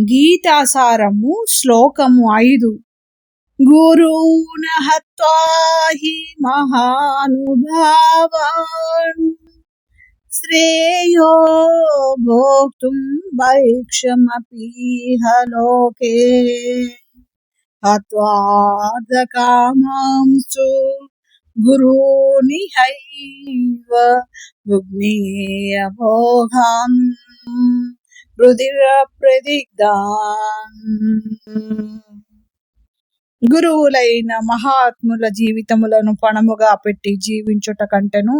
గీతాసారము శ్లోకము ఐదు. గురూణ హి మహానుభావాన్ శ్రేయో భోక్తుం భైక్షమపీహ లోకే. హత్వార్థకామాంసు గురూనిహైవ భుగ్నేయ భోగాన్. రుధిర ప్రదిగ్ధాన్ గురువులైన మహాత్ముల జీవితములను పణముగా పెట్టి జీవించుట కంటెను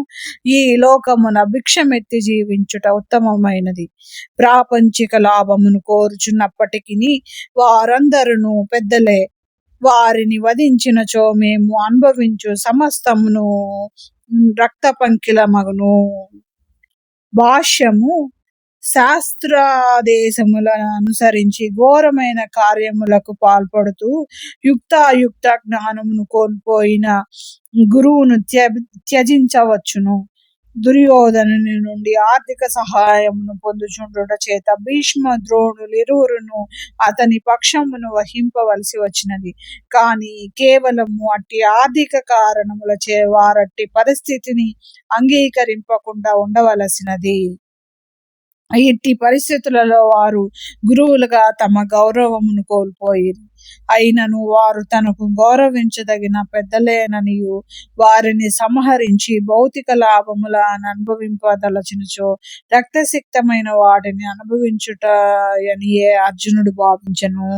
ఈ లోకమున భిక్షమెత్తి జీవించుట ఉత్తమమైనది. ప్రాపంచిక లాభమును కోరుచున్నప్పటికీ వారందరును పెద్దలే. వారిని వధించినచో మేము అనుభవించు సమస్తమును రక్త పంకిల మగును భాష్యము శాస్త్రాదేశములను అనుసరించి ఘోరమైన కార్యములకు పాల్పడుతూ యుక్తాయుక్త జ్ఞానమును కోల్పోయిన గురువును త్యజించవచ్చును. దుర్యోధను నుండి ఆర్థిక సహాయమును పొందుచుండుట చేత భీష్మ ద్రోణులు ఇరువురును అతని పక్షమును వహింపవలసి వచ్చినది. కానీ కేవలము అట్టి ఆర్థిక కారణముల చే వారట్టి పరిస్థితిని అంగీకరింపకుండా ఉండవలసినది. ఇట్టి పరిస్థితులలో వారు గురువులుగా తమ గౌరవమును కోల్పోయిరి. అయినను వారు తనకు గౌరవించదగిన పెద్దలేననియు వారిని సంహరించి భౌతిక లాభముల అనుభవింపదలచినచో రక్తసిక్తమైన వాటిని అనుభవించుట అనియే అర్జునుడు భావించను.